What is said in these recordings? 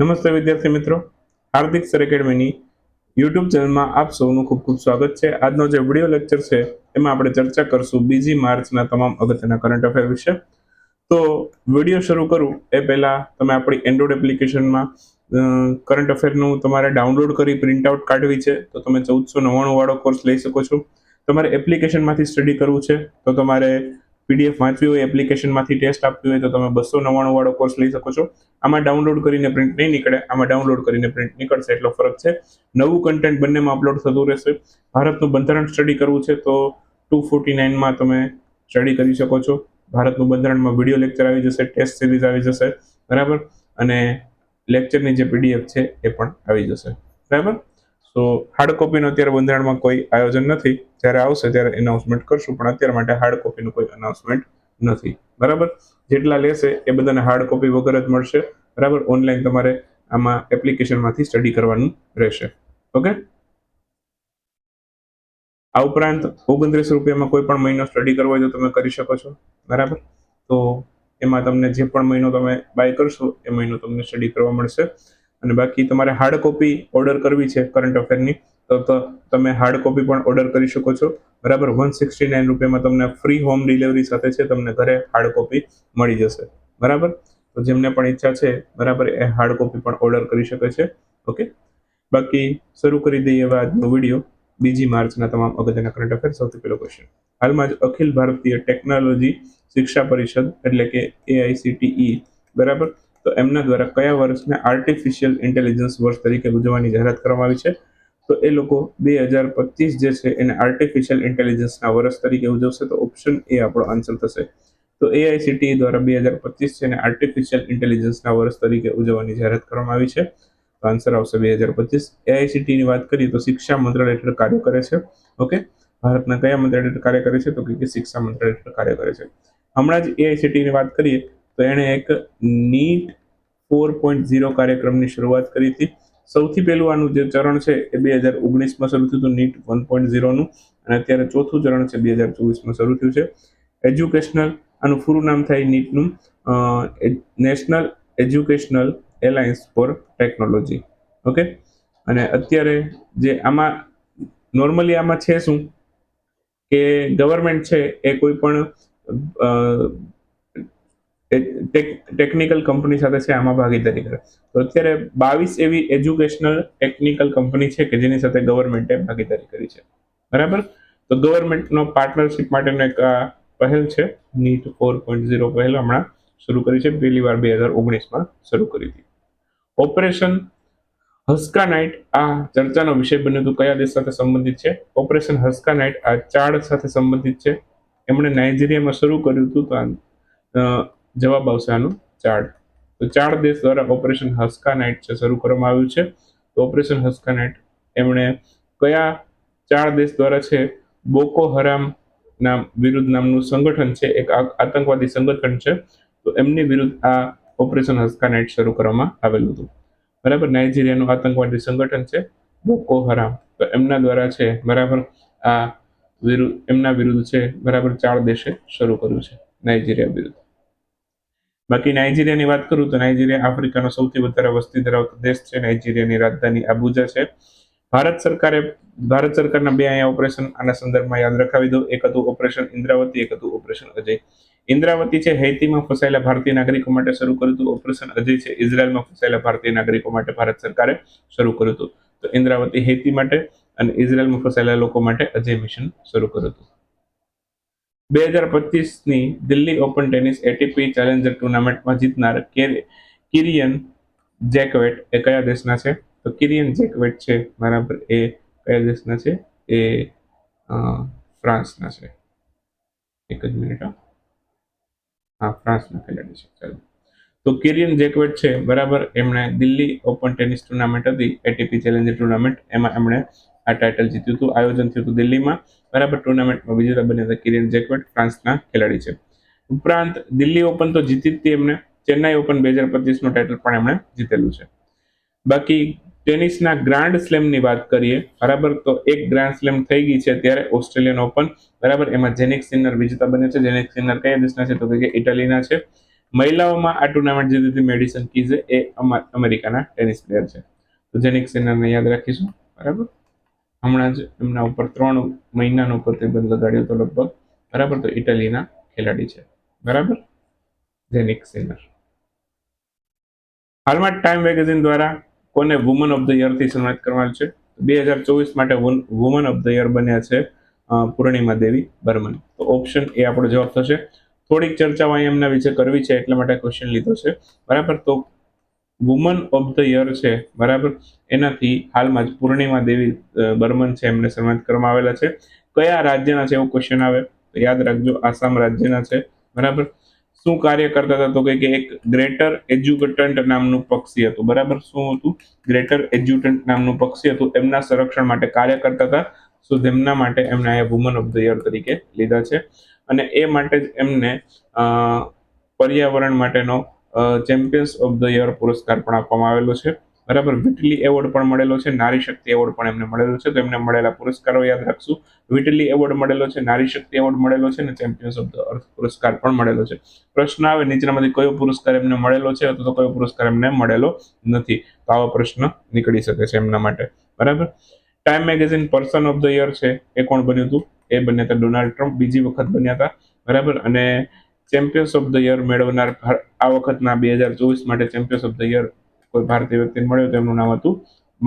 નમસ્તે વિદ્યાર્થી મિત્રો. હાર્દિક સર એકેડમીની યુટ્યુબ ચેનલમાં આપ સૌનું ખૂબ ખૂબ સ્વાગત છે. આજનો જે વીડિયો લેક્ચર છે, એમાં આપણે ચર્ચા કરશું બીજી માર્ચના તમામ અગત્યના કરંટ અફેર વિશે. તો વીડિયો શરૂ કરું. એ પહેલાં તમે આપણી એન્ડ્રોઇડ એપ્લિકેશનમાં કરંટ અફેરનું તમારે ડાઉનલોડ કરી પ્રિન્ટ આઉટ કાઢવી છે. તો તમે ચૌદસો નવ્વાણું વાળો કોર્સ લઈ શકો છો. તમારે એપ્લિકેશનમાંથી સ્ટડી કરવું છે. તો તમારે પીડીએફ વાંચવી હોય એપ્લિકેશનમાંથી ટેસ્ટ આપવી હોય, તો તમે બસો નવ્વાણું વાળો કોર્સ લઈ શકો છો. આમાં ડાઉનલોડ કરીને પ્રિન્ટ નહીં નીકળે, આમાં ડાઉનલોડ કરીને પ્રિન્ટ નીકળશે, એટલો ફરક છે. નવું કન્ટેન્ટ બંનેમાં અપલોડ થતું રહેશે. ભારતનું બંધારણ સ્ટડી કરવું છે, તો ટુ ફોર્ટી નાઇનમાં તમે સ્ટડી કરી શકો છો. ભારતનું બંધારણમાં વીડિયો લેક્ચર આવી જશે ટેસ્ટ સિરીઝ આવી જશે, બરાબર? અને લેક્ચરની જે પીડીએફ છે, એ પણ આવી જશે. બરાબર? સો હાર્ડ કોપીનું અત્યારે બંધારણમાં કોઈ આયોજન નથી. જ્યારે આવશે ત્યારે એનાઉન્સમેન્ટ કરશું, પણ અત્યાર માટે હાર્ડ કોપીનું કોઈ અનાઉન્સમેન્ટ નથી. બરાબર? જેટલા લેશે એ બધાને હાર્ડ કોપી વગર જ મળશે. બરાબર? ઓનલાઈન તમારે આમાં એપ્લિકેશનમાંથી સ્ટડી કરવાનું રહેશે. ઓકે આ ઉપરાંત ઓગણત્રીસ રૂપિયામાં કોઈ પણ મહિનો સ્ટડી કરવો હોય તો તમે કરી શકો છો. બરાબર? તો એમાં તમને જે પણ મહિનો તમે બાય કરશો, એ મહિનો તમને સ્ટડી કરવા મળશે. અને બાકી તમારે હાર્ડ કોપી ઓર્ડર કરવી છે કરંટ અફેરની તો તમે હાર્ડ કોપી પણ ઓર્ડર કરી શકો છો. બરાબર વન સિક્સટી નાઇન રૂપિયામાં તમને ફ્રી હોમ ડિલિવરી સાથે છે, તમને ઘરે હાર્ડ કોપી મળી જશે. બરાબર? તો જેમને પણ ઈચ્છા છે, બરાબર, એ હાર્ડ કોપી પણ ઓર્ડર કરી શકે છે. ઓકે? બાકી શરૂ કરી દઈએ હવે આજનો વીડિયો બીજી માર્ચના તમામ અગત્યના કરંટ અફેર સૌથી પહેલો ક્વેશ્ચન હાલમાં જ અખિલ ભારતીય ટેકનોલોજી શિક્ષા પરિષદ, એટલે કે એઆઈસીટીઈ બરાબર? તો એમના દ્વારા કયા વર્ષને આર્ટિફિશિયલ ઇન્ટેલિજન્સ વર્ષ તરીકે ઉજવવાની જાહેરાત કરવામાં આવી છે? તો એ લોકો બે હજાર પચીસ જે છે એને આર્ટિફિશિયલ ઇન્ટેલિજન્સના વર્ષ તરીકે ઉજવશે. તો ઓપ્શન એ આપણો આન્સર થશે. તો એઆઈસીટી દ્વારા બે હજાર પચીસ છે એને આર્ટિફિશિયલ ઇન્ટેલિજન્સના વર્ષ તરીકે ઉજવવાની જાહેરાત કરવામાં આવી છે. તો આન્સર આવશે બે હજાર પચીસ. એઆઈસીટીની વાત કરીએ તો શિક્ષા મંત્રાલય હેઠળ કાર્ય કરે છે. ઓકે? ભારતના કયા મંત્રાલય હેઠળ કાર્ય કરે છે? તો કે શિક્ષા મંત્રાલય હેઠળ કાર્ય કરે છે. હમણાં જ એઆઈસીટીની વાત કરીએ. તો એણે એક નીટ ફોર પોઈન્ટ ઝીરો કાર્યક્રમની શરૂઆત કરી હતી. સૌથી પહેલું આનું જે ચરણ છે એ બે હજાર ઓગણીસમાં શરૂ થયું હતું, નીટ વન પોઈન્ટ ઝીરોનું. અને અત્યારે ચોથું ચરણ છે બે હજાર ચોવીસમાં શરૂ થયું છે. એજ્યુકેશનલ, આનું પૂરું નામ થાય નીટનું national educational alliance for technology. Okay? અને અત્યારે જે આમાં, નોર્મલી આમાં છે શું? કે ગવર્મેન્ટ છે એ કોઈ પણ ટેકનિકલ કંપની સાથે છે, આમાં ભાગીદારી કરે. તો અત્યારે બાવીસ એવી એજ્યુકેશનલ ટેકનિકલ કંપની છે કે જેની સાથે ગવર્મેન્ટે ભાગીદારી કરી છે. બરાબર? તો ગવર્મેન્ટનો પાર્ટનરશિપ માટેનો એક પહેલ છે. નીટ ફોર પોઈન્ટ ઝીરો પહેલ હમણાં શરૂ કરી છે. પહેલી વાર બે હજાર ઓગણીસમાં શરૂ કરી હતી. ઓપરેશન હસ્કા નાઇટ આ ચર્ચાનો વિષય બન્યો હતો કયા દેશ સાથે સંબંધિત છે? ઓપરેશન હસ્કા નાઇટ આ ચાડ સાથે સંબંધિત છે. એમણે નાઇજીરિયામાં શરૂ કર્યું હતું તો જવાબ આવશે આનું ચાડ તો ચાર દેશ દ્વારા ઓપરેશન હસ્કા નાઇટ છે, શરૂ કરવામાં આવ્યું છે. તો ઓપરેશન હસ્કા નાઇટ, એમણે કયા ચાર દેશ દ્વારા છે? બોકો હરામ નામ, વિરુદ્ધ નામનું સંગઠન છે, એક આતંકવાદી સંગઠન છે. તો એમની વિરુદ્ધ આ ઓપરેશન હસ્કા નાઇટ શરૂ કરવામાં આવેલું હતું. બરાબર? નાઇજીરિયાનું આતંકવાદી સંગઠન છે, બોકો હરામ. તો એમના દ્વારા છે, બરાબર? આ વિરુદ્ધ એમના વિરુદ્ધ છે, બરાબર ચાર દેશે શરૂ કર્યું છે, નાઇજીરિયા વિરુદ્ધ. બાકી નાઇજીરિયાની વાત કરું તો નાઇજીરિયા આફ્રિકાનો સૌથી વધારે વસ્તી ધરાવતો દેશ છે. નાઇજીરિયાની રાજધાની આબુજા છે. ભારત સરકારે, ભારત સરકારના બે અહીંયા ઓપરેશન આના સંદર્ભમાં યાદ રખાવી દો. એક હતું ઓપરેશન ઇન્દ્રાવતી, એક હતું ઓપરેશન અજય. ઇન્દ્રાવતી છે, હૈતીમાં ફસાયેલા ભારતીય નાગરિકો માટે શરૂ કર્યું હતું. ઓપરેશન અજય છે, ઇઝરાયલમાં ફસાયેલા ભારતીય નાગરિકો માટે ભારત સરકારે શરૂ કર્યું હતું. તો ઇન્દ્રાવતી હૈતી માટે અને ઇઝરાયલમાં ફસાયેલા લોકો માટે અજય મિશન શરૂ કર્યું હતું. બે હજાર પચીસની Delhi open tennis ATP challenger ટુર્નામેન્ટમાં જીતનાર કિરિયન જેકવેટ એ કયા દેશના છે? તો કિરિયન જેકવેટ છે, બરાબર. એ કયા દેશના છે? એ ફ્રાન્સના છે. એક જ મિનિટ, હા. ફ્રાન્સના ખેલાડી છે. ચાલો. તો કિરિયન જેકવેટ છે, બરાબર. એમણે દિલ્હી ઓપન ટેનિસ ટુર્નામેન્ટ હતી એટીપી ચેલેન્જર ટુર્નામેન્ટ. એમાં એમણે આ ટાઇટલ જીત્યું હતું. આયોજન થયું હતું દિલ્હીમાં. બરાબર ટુર્નામેન્ટમાં વિજેતા બન્યા હતા કિરિયન જેકવેટ, ફ્રાન્સના ખેલાડી છે. ઉપરાંત દિલ્હી ઓપન તો જીતી જ એમને ચેન્નાઈ ઓપન બે હજાર પચીસનું ટાઇટલ પણ એમણે જીતેલું છે. બાકી ટેનિસના ગ્રાન્ડ સ્લેમની વાત કરીએ, બરાબર તો એક ગ્રાન્ડ સ્લેમ થઈ ગઈ છે ત્યારે ઓસ્ટ્રેલિયન ઓપન બરાબર, એમાં જેનિક સિનર વિજેતા બને છે. જેનિક સિનર કયા દેશના છે તો કે ઇટાલીના છે. મહિલાઓમાં આ ટુર્નામેન્ટ જીતી હતી મેડિસન કીઝે, એ અમેરિકાના ટેનિસ પ્લેયર છે. તો જેનિક સિનરને યાદ રાખીશું. બરાબર? હમણાં જ એમના ઉપર ત્રણ મહિનાનો પ્રતિબંધ લગાડ્યો હતો લગભગ. બરાબર? તો ઇટાલીના ખેલાડી છે. બરાબર? Jannik Sinner. હાલમાં ટાઈમ મેગેઝિન દ્વારા કોને વુમન ઓફ ધ યરથી સન્માનિત કરવામાં છે? બે હજાર ચોવીસ માટે વુમન ઓફ ધ યર બન્યા છે પૂર્ણિમા દેવી બર્મન. તો ઓપ્શન એ આપણો જવાબ થશે. થોડીક ચર્ચાઓ અહીં એમના વિશે કરવી છે, એટલા માટે ક્વેશ્ચન લીધો છે. બરાબર? તો વુમન ઓફ ધ યર છે, બરાબર? એનાથી હાલમાં જ પૂર્ણિમા દેવી બર્મન છે, એમને સન્માનિત કરવામાં આવેલા છે. કયા રાજ્યના છે, એવો ક્વેશ્ચન આવે? યાદ રાખજો, આસામ રાજ્યના છે, બરાબર? શું કાર્ય કરતા હતા? તો કે એક ગ્રેટર એજ્યુકેટન્ટ નામનું પક્ષી હતું, બરાબર? શું હતું? ગ્રેટર એજ્યુટન્ટ નામનું પક્ષી હતું, એમના સંરક્ષણ માટે કાર્ય કરતા હતા. સો તેમના માટે એમને અહીંયા વુમન ઓફ ધ યર તરીકે લીધા છે. અને એ માટે જ એમને પર્યાવરણ માટેનો ચેમ્પિયન્સ ઓફ ધ યર પુરસ્કાર પણ આપવામાં આવેલો છે. બરાબર? વિટલી એવોર્ડ પણ મળેલો છે. નારી શક્તિ એવોર્ડ પણ એમને મળેલો છે. તો એમને મળેલા પુરસ્કારો યાદ રાખશું. વિટલી એવોર્ડ મળેલો છે. નારી શક્તિ એવોર્ડ મળેલો છે અને ચેમ્પિયન્સ ઓફ ધ અર્થ પુરસ્કાર પણ મળેલો છે. પ્રશ્ન આવે નીચેનામાંથી કયો પુરસ્કાર એમને મળેલો છે? અથવા તો કયો પુરસ્કાર એમને મળેલો નથી? તો આવો પ્રશ્ન નીકળી શકે છે એમના માટે. બરાબર? Time magazine person of the year છે. એ કોણ બન્યું હતું? એ બન્યા હતા ડોનાલ્ડ ટ્રમ્પ બીજી વખત બન્યા હતા. બરાબર? અને ચેમ્પિયન્સ ઓફ ધ યર મેળવનાર આ વખતના બે હજાર ચોવીસ માટે ચેમ્પિયન્સ ઓફ ધ યર કોઈ ભારતીય વ્યક્તિને મળ્યો તેમનું નામ હતું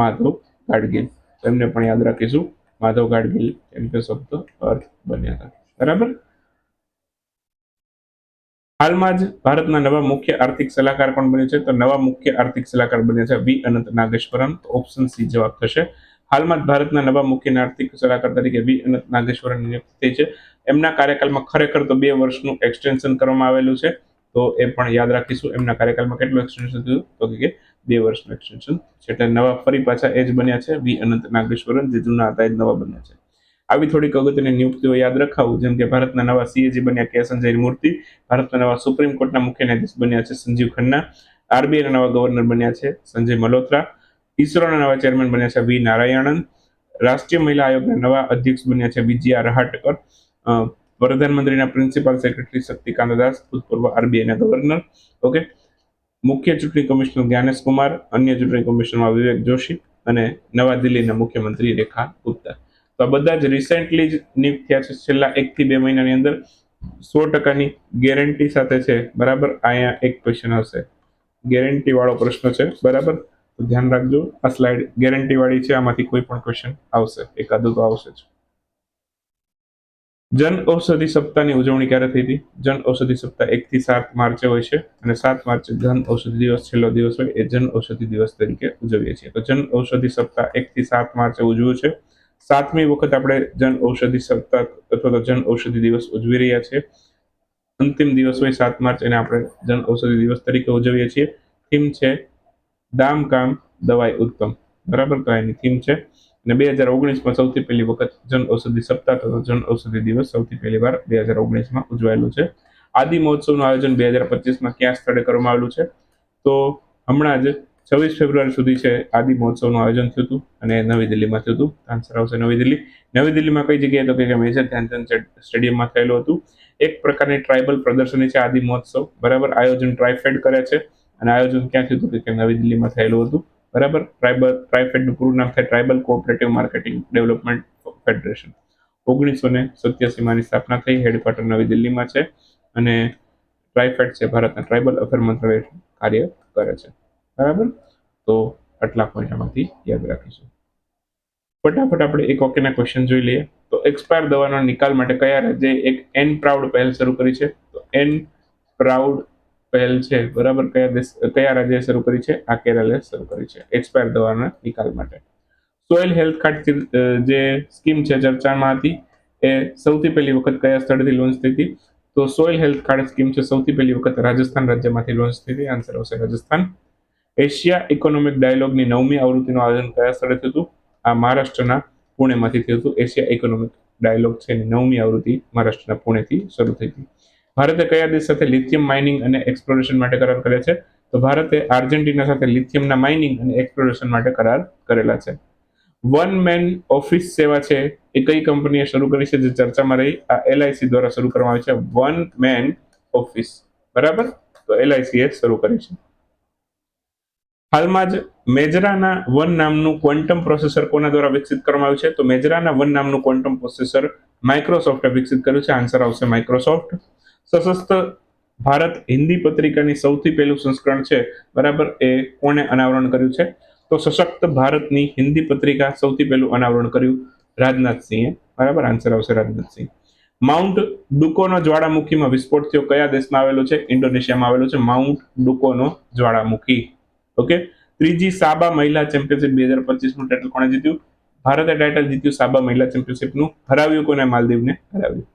માધવ ગાડગીલ. તો એમને પણ યાદ રાખીશું. Madhav Gadgil champions of the earth બન્યા હતા. બરાબર? હાલમાં જ ભારતના નવા મુખ્ય આર્થિક સલાહકાર પણ બન્યો છે. તો નવા મુખ્ય આર્થિક સલાહકાર બન્યા છે વી અનંત નાગેશ્વરન. ઓપ્શન સી જવાબ થશે. હાલમાં જ ભારતના નવા મુખ્ય આર્થિક સલાહકાર તરીકે વી અનંત નાગેશ્વરન નિયુક્ત થઈ છે. એમના કાર્યકાલમાં ખરેખર તો બે વર્ષનું એક્સટેન્શન કરવામાં આવેલું છે. તો એ પણ યાદ રાખીશું, એમના કાર્યકાલમાં કેટલું એક્સટેન્શન થયું? તો કે બે વર્ષનું એક્સટેન્શન છે. એટલે નવા ફરી પાછા એ જ બન્યા છે. વી અનંત નાગેશ્વરન, જે જૂના હતા, એ નવા બન્યા છે. આવી થોડીક અગત્યની નિયુક્તિઓ યાદ રખાવું. જેમ કે ભારતના નવા સીએજી બન્યા કે સંજય મૂર્તિ, ભારતના નવા સુપ્રીમ કોર્ટના મુખ્ય ન્યાયાધીશ બન્યા છે સંજીવ ખન્ના આરબીઆઈના નવા ગવર્નર બન્યા છે સંજય મલ્હોત્રા ઇસરોના નવા ચેરમેન બન્યા છે વી નારાયણન, રાષ્ટ્રીય મહિલા આયોગના નવા અધ્યક્ષ બન્યા છે વિજયા રહાટકર પ્રધાનમંત્રીના પ્રિન્સિપાલ સેક્રેટરી શક્તિકાંત દાસ, ભૂતપૂર્વ આરબીઆઈના ગવર્નર, ઓકે? મુખ્ય ચૂંટણી કમિશનર જ્ઞાનેશ કુમાર, અન્ય ચૂંટણી કમિશનરમાં વિવેક જોશી અને નવા દિલ્હીના મુખ્યમંત્રી રેખા ગુપ્તા. તો આ બધા જ રિસેન્ટલી જ નિયુક્ત થયા છે. છેલ્લા એકથી બે મહિનાની અંદર સો ટકાની ગેરંટી સાથે છે. બરાબર? અહીંયા એક ક્વેશ્ચન હશે ગેરંટી વાળો પ્રશ્ન છે. બરાબર? ધ્યાન રાખજો. આ સ્લાઇડ ગેરંટી વાળી છે. આમાંથી કોઈ પણ ક્વેશ્ચન આવશે. એકાદું તો આવશે જ. જન ઔષધિ સપ્તાહની ઉજવણી ક્યારે થઈ હતી? જન ઔષધિ સપ્તાહ એક થી સાત માર્ચે હોય છે અને સાત માર્ચે જન ઔષધિ દિવસ છેલ્લો દિવસ હોય એ જન ઔષધિ દિવસ તરીકે ઉજવીએ છીએ. તો જન ઔષધિ સપ્તાહ એક થી સાત માર્ચે ઉજવ્યું છે. સાતમી વખત આપણે જન ઔષધિ સપ્તાહ અથવા તો જન ઔષધિ દિવસ ઉજવી રહ્યા છીએ. અંતિમ દિવસ હોય સાત માર્ચ એને આપણે જન ઔષધિ દિવસ તરીકે ઉજવીએ છીએ. થીમ છે, દામ કામ, દવાઈ ઉત્તમ. બરાબર? તો એની થીમ છે અને બે હજાર ઓગણીસમાં સૌથી પહેલી વખત જન ઔષધિ સપ્તાહ તથા જન ઔષધિ દિવસ સૌથી પહેલી વાર બે હજાર ઓગણીસમાં ઉજવાયેલું છે. આદિ મહોત્સવનું આયોજન બે હજાર પચીસમાં ક્યાં સ્થળે કરવામાં આવેલું છે? તો હમણાં જ છવ્વીસ ફેબ્રુઆરી સુધી છે આદિ મહોત્સવનું આયોજન થયું હતું અને નવી દિલ્હીમાં થયું હતું. આન્સર આવશે નવી દિલ્હી. નવી દિલ્હીમાં કઈ જગ્યાએ તો કે મેજર ધ્યાનચંદ સ્ટેડિયમમાં થયેલું હતું. એક પ્રકારની ટ્રાઇબલ પ્રદર્શની છે આદિ મહોત્સવ. બરાબર આયોજન ટ્રાઇફેડ કરે છે અને આયોજન ક્યાં થયું હતું કે નવી દિલ્હીમાં થયેલું હતું. બરાબર? ટ્રાઇબલ ટ્રાઇફેડનું પૂરું નામ થાય tribal cooperative marketing development federation ઓગણીસો ને સત્યાસીમાં સ્થાપના થઈ. હેડક્વાર્ટર નવી દિલ્હીમાં છે અને ટ્રાઇફેડ છે ભારતના ટ્રાઇબલ અફેર મંત્રાલય કાર્ય કરે છે. બરાબર? તો આટલા પોઈન્ટ આમાંથી યાદ રાખીશું. ફટાફટ આપણે એક ઓકેના ક્વેશ્ચન જોઈ લઈએ. તો એક્સપાયર દવાના નિકાલ માટે કયા રાજ્યએ એક એન પ્રાઉડ પહેલ શરૂ કરી છે? તો એન પ્રાઉડ પહેલ છે, બરાબર? કયા દેશ, કયા રાજ્યએ શરૂ કરી છે? આ કેરળે શરૂ કરી છે એક્સપાયર દવાના નિકાલ માટે. સોઇલ હેલ્થ કાર્ડ જે સ્કીમ છે, ચર્ચામાં હતી, એ સૌથી પહેલી વખત કયા સ્થળથી લોન્ચ થઈ હતી? તો સોઇલ હેલ્થ કાર્ડ સ્કીમ છે, સૌથી પહેલી વખત રાજસ્થાન રાજ્યમાંથી લોન્ચ થઈ હતી. આન્સર આવશે રાજસ્થાન. એશિયા ઇકોનોમિક ડાયલોગની નવમી આવૃત્તિનું આયોજન કયા સ્થળે થયું હતું? આ મહારાષ્ટ્રના પુણેમાંથી થયું હતું. એશિયા ઇકોનોમિક ડાયલોગ છે, એની નવમી આવૃત્તિ મહારાષ્ટ્રના પુણેથી શરૂ થઈ હતી. ભારતે કયા દેશ સાથે લિથિયમ માઇનિંગ અને એક્સપ્લોરેશન માટે કરાર કરે છે? તો ભારતે આર્જેન્ટિના સાથે લિથિયમના માઇનિંગ અને એક્સપ્લોરેશન માટે કરાર કરેલા છે. વન મેન ઓફિસ સેવા છે, એ કઈ કંપનીએ શરૂ કરી છે? જે ચર્ચામાં રહી, આ એલઆઈસી દ્વારા શરૂ કરવામાં આવી છે. વન મેન ઓફિસ બરાબર? તો તો એલઆઈસી એ શરૂ કરી છે. હાલમાં જ મેજરાના વન નામનું ક્વોન્ટમ પ્રોસેસર કોના દ્વારા વિકસિત કરવામાં આવ્યું છે? તો મેજરાના વન નામનું ક્વોન્ટમ પ્રોસેસર માઇક્રોસોફ્ટે વિકસિત કર્યું છે. આન્સર આવશે માઇક્રોસોફ્ટ સશસ્ત્ર ભારત હિન્દી પત્રિકાની સૌથી પહેલું સંસ્કરણ છે, બરાબર, એ કોણે અનાવરણ કર્યું છે? તો સશક્ત ભારતની હિન્દી પત્રિકા સૌથી પહેલું અનાવરણ કર્યું રાજનાથસિંહે બરાબર આન્સર આવશે રાજનાથસિંહ માઉન્ટ ડુકોનો જ્વાળામુખીમાં વિસ્ફોટ થયો કયા દેશમાં આવેલો છે? ઇન્ડોનેશિયામાં આવેલો છે માઉન્ટ ડુકોનો જ્વાળામુખી. ઓકે ત્રીજી સાબા મહિલા ચેમ્પિયનશિપ બે હજાર પચીસનું ટાઇટલ કોણે જીત્યું? ભારતે ટાઇટલ જીત્યું સાબા મહિલા ચેમ્પિયનશિપનું, હરાવ્યું કોને? માલદીવને હરાવ્યું.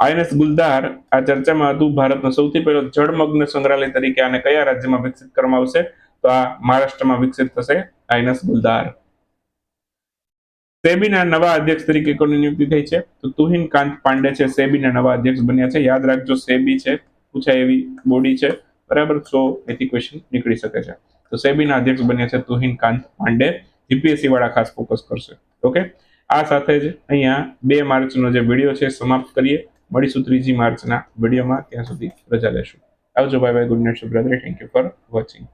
આઈએનએસ ગુલદાર આ ચર્ચામાં હતું, ભારતનો સૌથી પહેલો જળમગ્ન સંગ્રહાલય તરીકે આને કયા રાજ્યમાં વિકસિત કરવામાં આવશે? તો આ મહારાષ્ટ્રમાં વિકસિત થશે આઈએનએસ ગુલદાર. સેબીના નવા અધ્યક્ષ તરીકે કોની નિયુક્તિ થઈ છે? તો તુહિન કાંત પાંડે છે, સેબીના નવા અધ્યક્ષ બન્યા છે. યાદ રાખજો, સેબી છે, પૂછાય એવી બોડી છે. બરાબર? સો એથી ક્વેશ્ચન નીકળી શકે છે. તો સેબીના અધ્યક્ષ બન્યા છે તુહિન કાંત પાંડે. જીપીએસસી વાળા ખાસ ફોકસ કરશે. ઓકે? આ સાથે જ અહીંયા બે માર્ચનો જે વીડિયો છે, સમાપ્ત કરીએ. મળીશું ત્રીજી માર્ચના વિડીયોમાં. ત્યાં સુધી રજા લેશું. આવજો બાય બાય ગુડ નાઇટ શુભરાત્રી થેન્ક યુ ફોર વોચિંગ